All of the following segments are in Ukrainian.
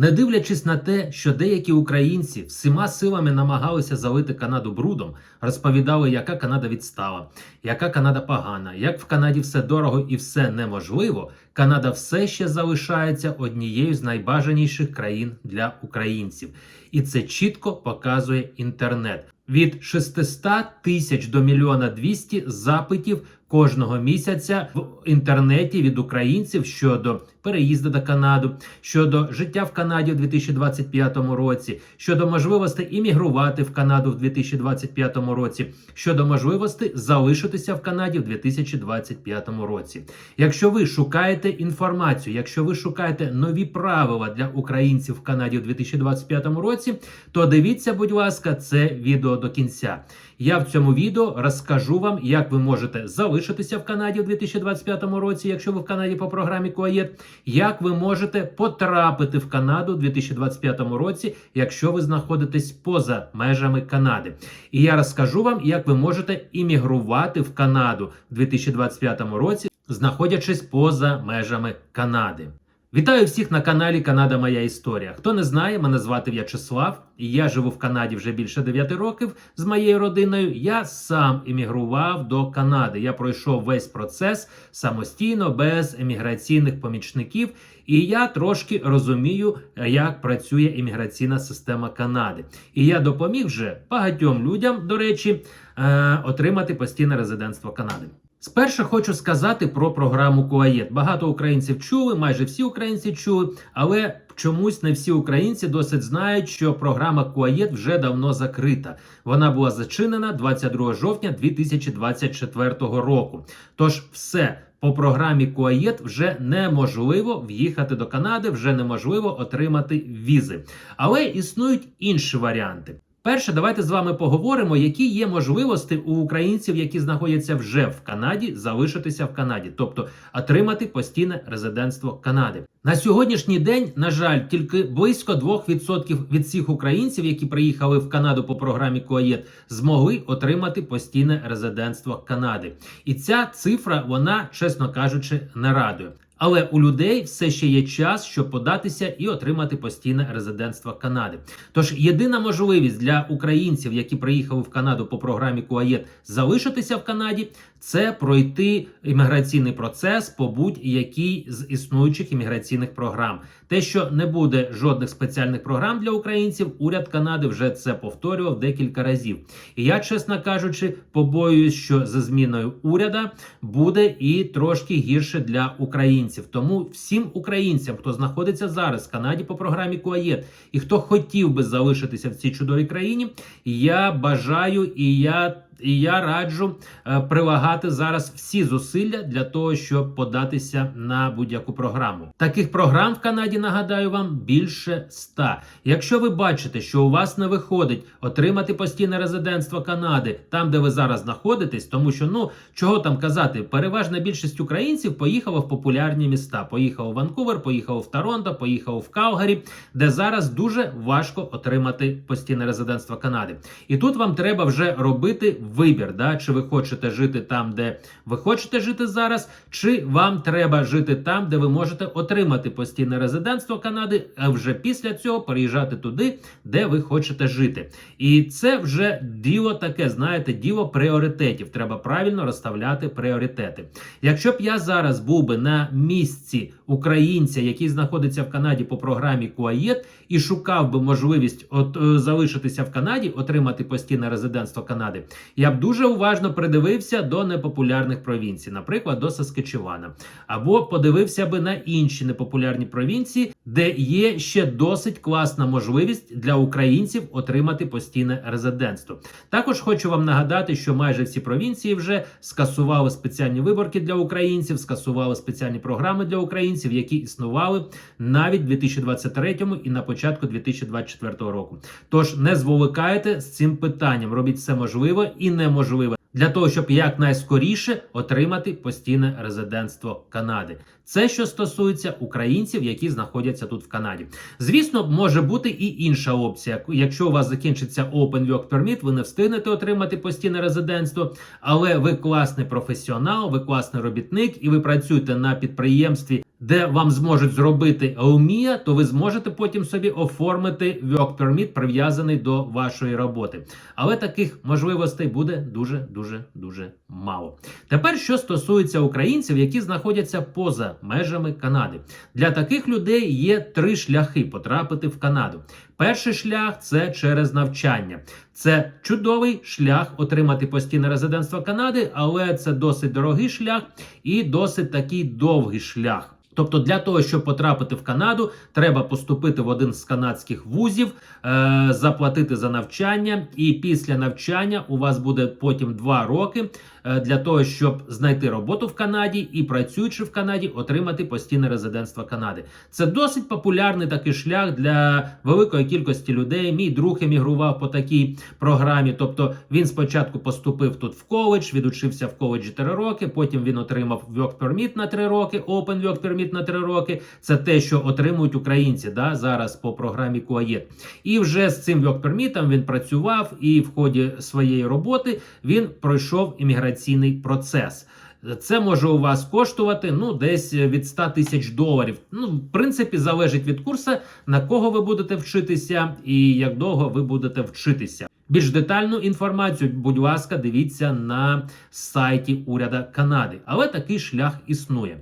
Не дивлячись на те, що деякі українці всіма силами намагалися залити Канаду брудом, розповідали, яка Канада відстала, яка Канада погана, як в Канаді все дорого і все неможливо. Канада все ще залишається однією з найбажаніших країн для українців, і це чітко показує інтернет. Від 600 тисяч до мільйона 200 запитів кожного місяця в інтернеті від українців щодо переїзду до Канади, щодо життя в Канаді в 2025 році, щодо можливості іммігрувати в Канаду в 2025 році, щодо можливості залишитися в Канаді в 2025 році. Якщо ви шукаєте інформацію, якщо ви шукаєте нові правила для українців в Канаді в 2025 році, то дивіться, будь ласка, це відео до кінця. Я в цьому відео розкажу вам, як ви можете залишитися в Канаді у 2025 році, якщо ви в Канаді по програмі КОАЄТ, як ви можете потрапити в Канаду у 2025 році, якщо ви знаходитесь поза межами Канади. І я розкажу вам, як ви можете іммігрувати в Канаду у 2025 році, знаходячись поза межами Канади. Вітаю всіх на каналі Канада Моя Історія. Хто не знає, мене звати В'ячеслав, і я живу в Канаді вже більше 9 років з моєю родиною. Я сам емігрував до Канади. Я пройшов весь процес самостійно, без еміграційних помічників, і я трошки розумію, як працює імміграційна система Канади. І я допоміг вже багатьом людям, до речі, е, отримати постійне резидентство Канади. Спершу хочу сказати про програму КУАЄТ. Багато українців чули, майже всі українці чули, але чомусь не всі українці досить знають, що програма КУАЄТ вже давно закрита. Вона була зачинена 22 жовтня 2024 року. Тож все. По програмі КУАЄТ вже неможливо в'їхати до Канади, вже неможливо отримати візи. Але існують інші варіанти. Перше, давайте з вами поговоримо, які є можливості у українців, які знаходяться вже в Канаді, залишитися в Канаді, тобто отримати постійне резидентство Канади. На сьогоднішній день, на жаль, тільки близько 2% від всіх українців, які приїхали в Канаду по програмі КОАЄТ, змогли отримати постійне резидентство Канади. І ця цифра, вона, чесно кажучи, не радує. Але у людей все ще є час, щоб податися і отримати постійне резидентство Канади. Тож єдина можливість для українців, які приїхали в Канаду по програмі КУАЄТ, залишитися в Канаді, це пройти імміграційний процес по будь-якій з існуючих імміграційних програм. Те, що не буде жодних спеціальних програм для українців, уряд Канади вже це повторював декілька разів. І я, чесно кажучи, побоююсь, що за зміною уряда буде і трошки гірше для українців. Тому всім українцям, хто знаходиться зараз в Канаді по програмі КУАЄТ, і хто хотів би залишитися в цій чудовій країні, я бажаю і я. І я раджу е, прилагати зараз всі зусилля для того, щоб податися на будь-яку програму. Таких програм в Канаді нагадаю вам більше ста. Якщо ви бачите, що у вас не виходить отримати постійне резидентство Канади там, де ви зараз знаходитесь, тому що ну чого там казати, переважна більшість українців поїхала в популярні міста. Поїхав у Ванкувер, поїхав в Торонто, поїхав в Калгарі, де зараз дуже важко отримати постійне резидентство Канади. І тут вам треба вже робити вибір, да? чи ви хочете жити там, де ви хочете жити зараз, чи вам треба жити там, де ви можете отримати постійне резидентство Канади, а вже після цього переїжджати туди, де ви хочете жити. І це вже діло таке, знаєте, діло пріоритетів. Треба правильно розставляти пріоритети. Якщо б я зараз був би на місці українця, який знаходиться в Канаді по програмі КУАЄТ, і шукав би можливість от, е, залишитися в Канаді, отримати постійне резидентство Канади, я б дуже уважно придивився до непопулярних провінцій, наприклад, до Саскачевана, або подивився би на інші непопулярні провінції, де є ще досить класна можливість для українців отримати постійне резидентство. Також хочу вам нагадати, що майже всі провінції вже скасували спеціальні виборки для українців, скасували спеціальні програми для українців, які існували навіть в 2023 і на початку 2024 року. Тож не зволикайте з цим питанням, робіть все можливе і неможливе для того, щоб якнайскоріше отримати постійне резидентство Канади. Це що стосується українців, які знаходяться тут в Канаді. Звісно, може бути і інша опція. Якщо у вас закінчиться Open Work Permit, ви не встигнете отримати постійне резидентство, але ви класний професіонал, ви класний робітник, і ви працюєте на підприємстві де вам зможуть зробити ЕУМІА, то ви зможете потім собі оформити Work Permit, прив'язаний до вашої роботи. Але таких можливостей буде дуже дуже дуже мало. Тепер, що стосується українців, які знаходяться поза межами Канади, для таких людей є три шляхи потрапити в Канаду. Перший шлях це через навчання. Це чудовий шлях отримати постійне резидентство Канади, але це досить дорогий шлях і досить такий довгий шлях. Тобто для того, щоб потрапити в Канаду, треба поступити в один з канадських вузів, е, заплатити за навчання, і після навчання у вас буде потім два роки для того, щоб знайти роботу в Канаді і працюючи в Канаді, отримати постійне резидентство Канади. Це досить популярний такий шлях для великої кількості людей. Мій друг емігрував по такій програмі. Тобто він спочатку поступив тут в коледж, відучився в коледжі 3 роки. Потім він отримав work permit на 3 роки, open work permit на 3 роки. Це те, що отримують українці да, зараз по програмі КУАЄТ. І вже з цим work permit він працював, і в ході своєї роботи він пройшов імміграційний процес. Це може у вас коштувати ну десь від 100 тисяч доларів. Ну, в принципі, залежить від курсу, на кого ви будете вчитися і як довго ви будете вчитися. Більш детальну інформацію, будь ласка, дивіться на сайті уряда Канади. Але такий шлях існує.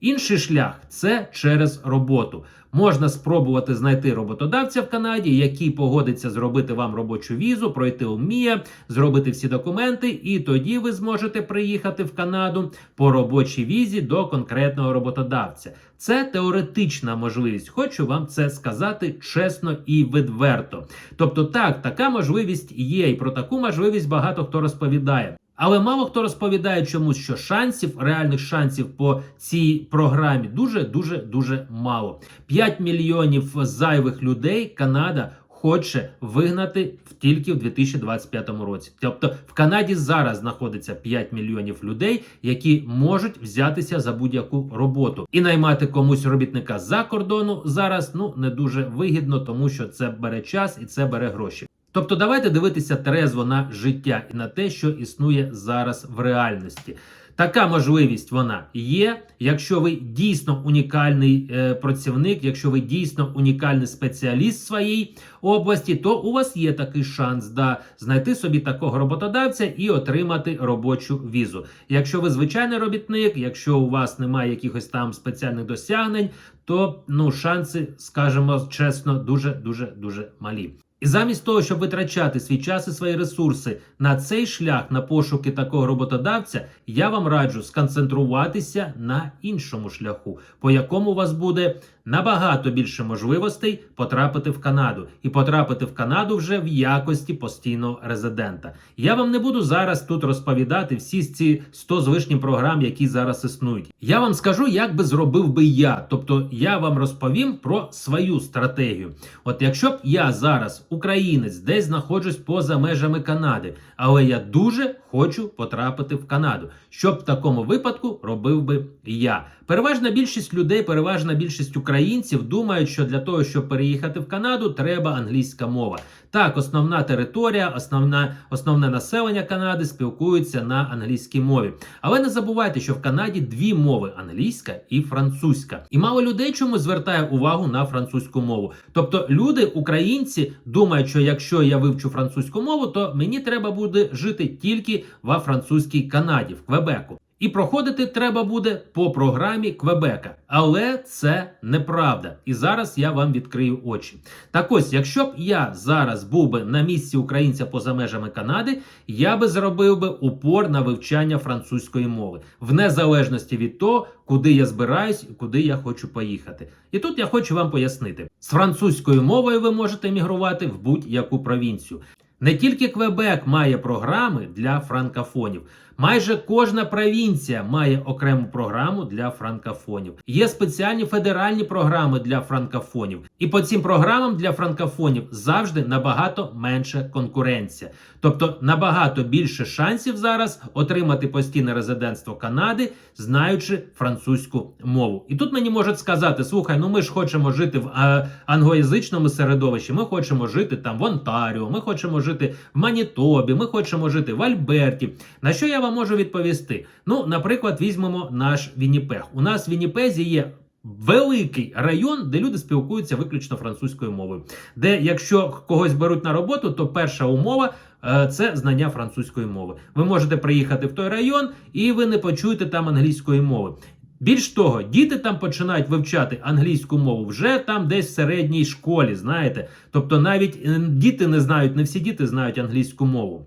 Інший шлях це через роботу. Можна спробувати знайти роботодавця в Канаді, який погодиться зробити вам робочу візу, пройти УМІА, зробити всі документи, і тоді ви зможете приїхати в Канаду по робочій візі до конкретного роботодавця. Це теоретична можливість. Хочу вам це сказати чесно і відверто. Тобто, так, така можливість є, і про таку можливість багато хто розповідає. Але мало хто розповідає чомусь, що шансів, реальних шансів по цій програмі дуже дуже дуже мало. 5 мільйонів зайвих людей Канада хоче вигнати в тільки в 2025 році. Тобто в Канаді зараз знаходиться 5 мільйонів людей, які можуть взятися за будь-яку роботу і наймати комусь робітника за кордону зараз ну не дуже вигідно, тому що це бере час і це бере гроші. Тобто, давайте дивитися трезво на життя і на те, що існує зараз в реальності. Така можливість вона є. Якщо ви дійсно унікальний е, працівник, якщо ви дійсно унікальний спеціаліст своїй області, то у вас є такий шанс да, знайти собі такого роботодавця і отримати робочу візу. Якщо ви звичайний робітник, якщо у вас немає якихось там спеціальних досягнень, то ну шанси, скажімо чесно, дуже дуже дуже малі. І замість того, щоб витрачати свій час і свої ресурси на цей шлях на пошуки такого роботодавця, я вам раджу сконцентруватися на іншому шляху, по якому вас буде набагато більше можливостей потрапити в Канаду і потрапити в Канаду вже в якості постійного резидента. Я вам не буду зараз тут розповідати всі ці 100 з лишнім програм, які зараз існують. Я вам скажу, як би зробив би я. Тобто я вам розповім про свою стратегію. От якщо б я зараз українець, десь знаходжусь поза межами Канади, але я дуже хочу потрапити в Канаду. Що б в такому випадку робив би я? Переважна більшість людей, переважна більшість українців думають, що для того, щоб переїхати в Канаду, треба англійська мова. Так, основна територія, основна, основне населення Канади спілкуються на англійській мові. Але не забувайте, що в Канаді дві мови англійська і французька. І мало людей чому звертає увагу на французьку мову. Тобто люди, українці, думають, що якщо я вивчу французьку мову, то мені треба буде жити тільки во французькій Канаді, в Квебеку. І проходити треба буде по програмі Квебека. Але це неправда. І зараз я вам відкрию очі. Так ось, якщо б я зараз був би на місці українця поза межами Канади, я би зробив би упор на вивчання французької мови, в незалежності від того, куди я збираюсь і куди я хочу поїхати. І тут я хочу вам пояснити: з французькою мовою ви можете емігрувати в будь-яку провінцію. Не тільки Квебек має програми для франкофонів. Майже кожна провінція має окрему програму для франкофонів. Є спеціальні федеральні програми для франкофонів. І по цим програмам для франкофонів завжди набагато менша конкуренція. Тобто набагато більше шансів зараз отримати постійне резидентство Канади, знаючи французьку мову. І тут мені можуть сказати: слухай, ну ми ж хочемо жити в а, англоязичному середовищі, ми хочемо жити там в Онтаріо, ми хочемо жити в Манітобі, ми хочемо жити в Альберті. На що я вам можу відповісти? Ну, наприклад, візьмемо наш Вінніпег. У нас в Вінніпезі є Великий район, де люди спілкуються виключно французькою мовою. Де, якщо когось беруть на роботу, то перша умова е, це знання французької мови. Ви можете приїхати в той район, і ви не почуєте там англійської мови. Більш того, діти там починають вивчати англійську мову вже там десь в середній школі, знаєте. Тобто навіть діти не знають, не всі діти знають англійську мову.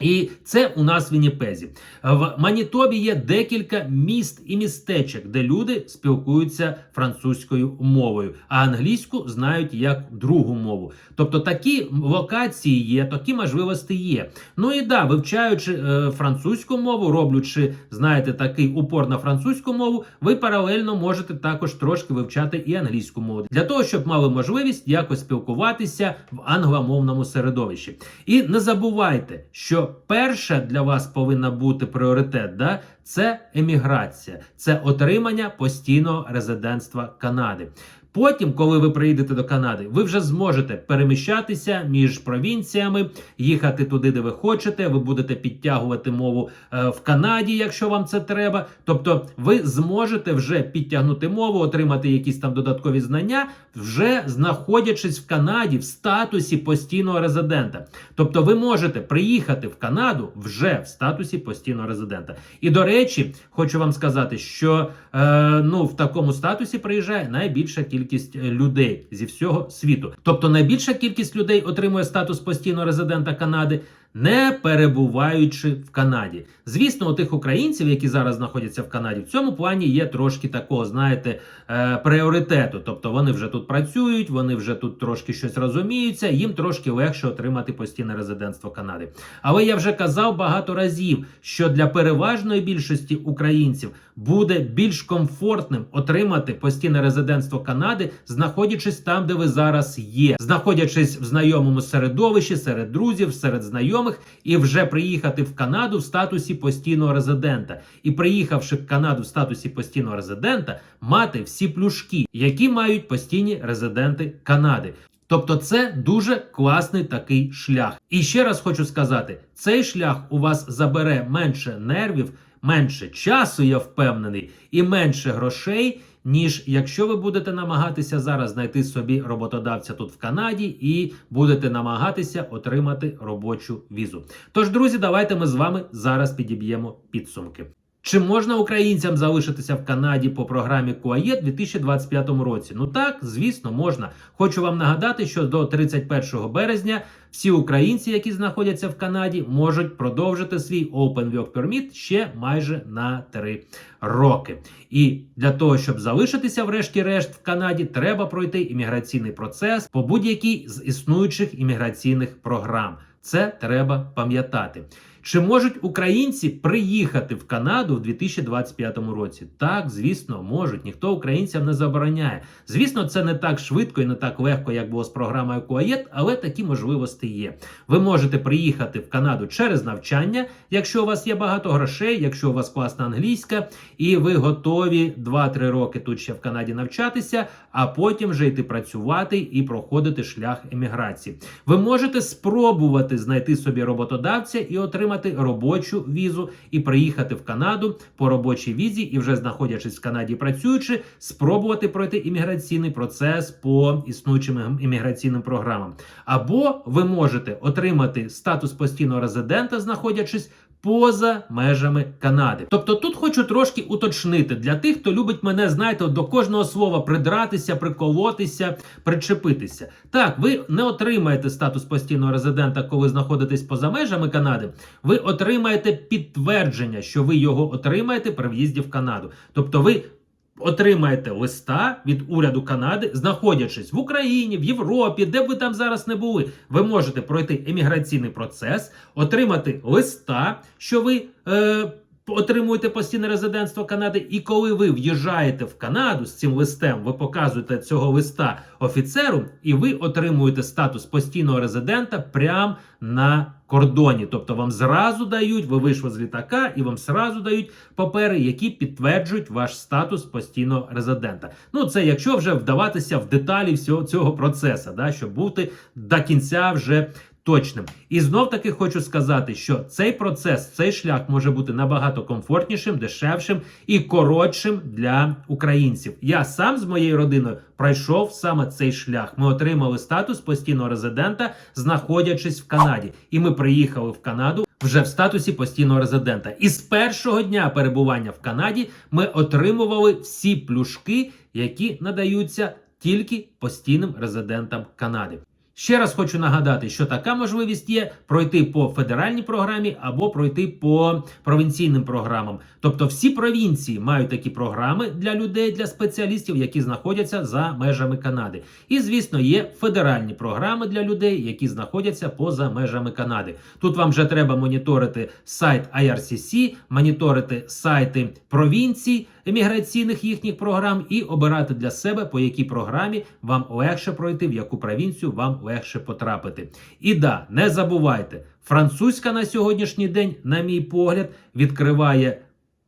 І це у нас в Вінніпезі. В Манітобі є декілька міст і містечок, де люди спілкуються французькою мовою, а англійську знають як другу мову. Тобто такі локації є, такі можливості є. Ну і да, вивчаючи е, французьку мову, роблячи, знаєте, такий упор на французьку мову, ви паралельно можете також трошки вивчати і англійську мову для того, щоб мали можливість якось спілкуватися в англомовному середовищі. І не забувайте, що перше для вас повинна бути пріоритет, да, це еміграція, це отримання постійного резидентства Канади. Потім, коли ви приїдете до Канади, ви вже зможете переміщатися між провінціями, їхати туди, де ви хочете. Ви будете підтягувати мову е, в Канаді, якщо вам це треба. Тобто, ви зможете вже підтягнути мову, отримати якісь там додаткові знання, вже знаходячись в Канаді в статусі постійного резидента. Тобто, ви можете приїхати в Канаду вже в статусі постійного резидента. І до речі, хочу вам сказати, що е, ну в такому статусі приїжджає найбільша кількість е, людей зі всього світу. Тобто, найбільша кількість людей отримує статус постійного резидента Канади. Не перебуваючи в Канаді, звісно, у тих українців, які зараз знаходяться в Канаді, в цьому плані є трошки такого, знаєте, е, пріоритету. Тобто вони вже тут працюють, вони вже тут трошки щось розуміються, їм трошки легше отримати постійне резидентство Канади. Але я вже казав багато разів, що для переважної більшості українців буде більш комфортним отримати постійне резидентство Канади, знаходячись там, де ви зараз є, знаходячись в знайомому середовищі, серед друзів, серед знайомих, і вже приїхати в Канаду в статусі постійного резидента. І приїхавши в Канаду в статусі постійного резидента, мати всі плюшки, які мають постійні резиденти Канади. Тобто це дуже класний такий шлях. І ще раз хочу сказати: цей шлях у вас забере менше нервів, менше часу, я впевнений, і менше грошей. Ніж якщо ви будете намагатися зараз знайти собі роботодавця тут в Канаді і будете намагатися отримати робочу візу. Тож, друзі, давайте ми з вами зараз підіб'ємо підсумки. Чи можна українцям залишитися в Канаді по програмі КУАЄ у 2025 році? Ну так, звісно, можна. Хочу вам нагадати, що до 31 березня всі українці, які знаходяться в Канаді, можуть продовжити свій Open Work Permit ще майже на 3 роки. І для того, щоб залишитися, врешті-решт, в Канаді, треба пройти імміграційний процес по будь-якій з існуючих імміграційних програм. Це треба пам'ятати. Чи можуть українці приїхати в Канаду в 2025 році? Так, звісно, можуть. Ніхто українцям не забороняє. Звісно, це не так швидко і не так легко, як було з програмою Куаєт, але такі можливості є. Ви можете приїхати в Канаду через навчання, якщо у вас є багато грошей, якщо у вас класна англійська, і ви готові 2-3 роки тут ще в Канаді навчатися, а потім вже йти працювати і проходити шлях еміграції. Ви можете спробувати знайти собі роботодавця і отримати робочу візу і приїхати в Канаду по робочій візі, і вже знаходячись в Канаді, працюючи, спробувати пройти імміграційний процес по існуючим імміграційним програмам. Або ви можете отримати статус постійного резидента, знаходячись. Поза межами Канади, тобто тут хочу трошки уточнити для тих, хто любить мене, знаєте, до кожного слова придратися, приколотися, причепитися. Так, ви не отримаєте статус постійного резидента, коли знаходитесь поза межами Канади. Ви отримаєте підтвердження, що ви його отримаєте при в'їзді в Канаду. Тобто, ви отримаєте листа від уряду Канади, знаходячись в Україні, в Європі, де б ви там зараз не були, ви можете пройти еміграційний процес, отримати листа, що ви. Е, Отримуєте постійне резидентство Канади, і коли ви в'їжджаєте в Канаду з цим листем, ви показуєте цього листа офіцеру, і ви отримуєте статус постійного резидента прямо на кордоні. Тобто вам зразу дають, ви вийшли з літака, і вам зразу дають папери, які підтверджують ваш статус постійного резидента. Ну це якщо вже вдаватися в деталі всього цього процесу, да, щоб бути до кінця вже точним. І знов таки хочу сказати, що цей процес, цей шлях може бути набагато комфортнішим, дешевшим і коротшим для українців. Я сам з моєю родиною пройшов саме цей шлях. Ми отримали статус постійного резидента, знаходячись в Канаді, і ми приїхали в Канаду. Вже в статусі постійного резидента, і з першого дня перебування в Канаді ми отримували всі плюшки, які надаються тільки постійним резидентам Канади. Ще раз хочу нагадати, що така можливість є пройти по федеральній програмі або пройти по провінційним програмам. Тобто всі провінції мають такі програми для людей, для спеціалістів, які знаходяться за межами Канади. І звісно, є федеральні програми для людей, які знаходяться поза межами Канади. Тут вам вже треба моніторити сайт IRCC, моніторити сайти провінцій еміграційних їхніх програм і обирати для себе, по якій програмі вам легше пройти, в яку провінцію вам легше потрапити. І да, не забувайте, французька на сьогоднішній день, на мій погляд, відкриває.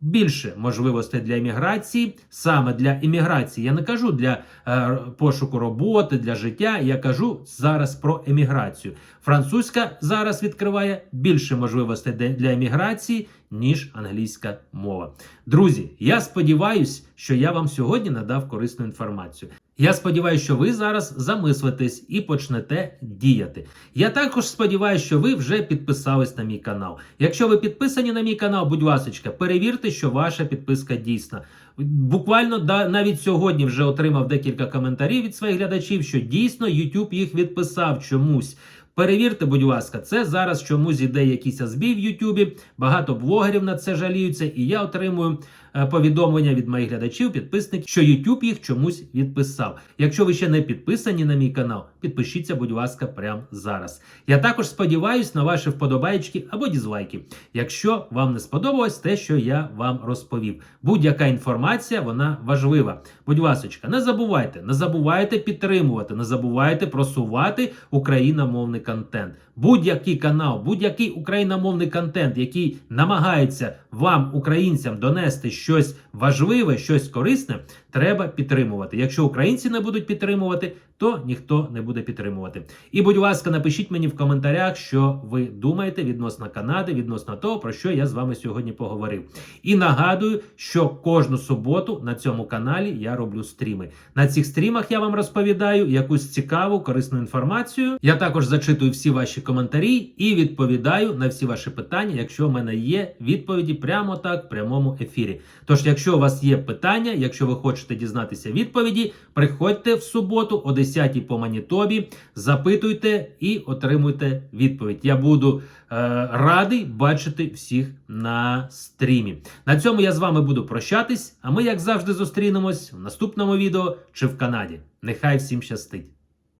Більше можливостей для імміграції, саме для імміграції. Я не кажу для е, пошуку роботи, для життя. Я кажу зараз про еміграцію. Французька зараз відкриває більше можливостей для еміграції, ніж англійська мова. Друзі, я сподіваюся, що я вам сьогодні надав корисну інформацію. Я сподіваюся, що ви зараз замислитесь і почнете діяти. Я також сподіваюся, що ви вже підписались на мій канал. Якщо ви підписані на мій канал, будь ласка, перевірте, що ваша підписка дійсна. Буквально навіть сьогодні вже отримав декілька коментарів від своїх глядачів, що дійсно YouTube їх відписав чомусь. Перевірте, будь ласка, це зараз чомусь іде якийсь збій в Ютубі. Багато блогерів на це жаліються, і я отримую повідомлення від моїх глядачів, підписників, що YouTube їх чомусь відписав. Якщо ви ще не підписані на мій канал, підпишіться, будь ласка, прямо зараз. Я також сподіваюся на ваші вподобайки або дізлайки, якщо вам не сподобалось те, що я вам розповів. Будь-яка інформація, вона важлива. Будь ласка, не забувайте, не забувайте підтримувати, не забувайте просувати україномовний контент. Будь-який канал, будь-який україномовний контент, який намагається вам, українцям, донести щось важливе, щось корисне, треба підтримувати. Якщо українці не будуть підтримувати, то ніхто не буде підтримувати. І, будь ласка, напишіть мені в коментарях, що ви думаєте відносно Канади, відносно того, про що я з вами сьогодні поговорив. І нагадую, що кожну суботу на цьому каналі я роблю стріми. На цих стрімах я вам розповідаю якусь цікаву, корисну інформацію. Я також зачитую всі ваші коментарі і відповідаю на всі ваші питання, якщо в мене є відповіді прямо так в прямому ефірі. Тож, якщо у вас є питання, якщо ви хочете дізнатися відповіді, приходьте в суботу о 10 по Манітобі, запитуйте і отримуйте відповідь. Я буду е, радий бачити всіх на стрімі. На цьому я з вами буду прощатись. А ми, як завжди, зустрінемось в наступному відео чи в Канаді. Нехай всім щастить!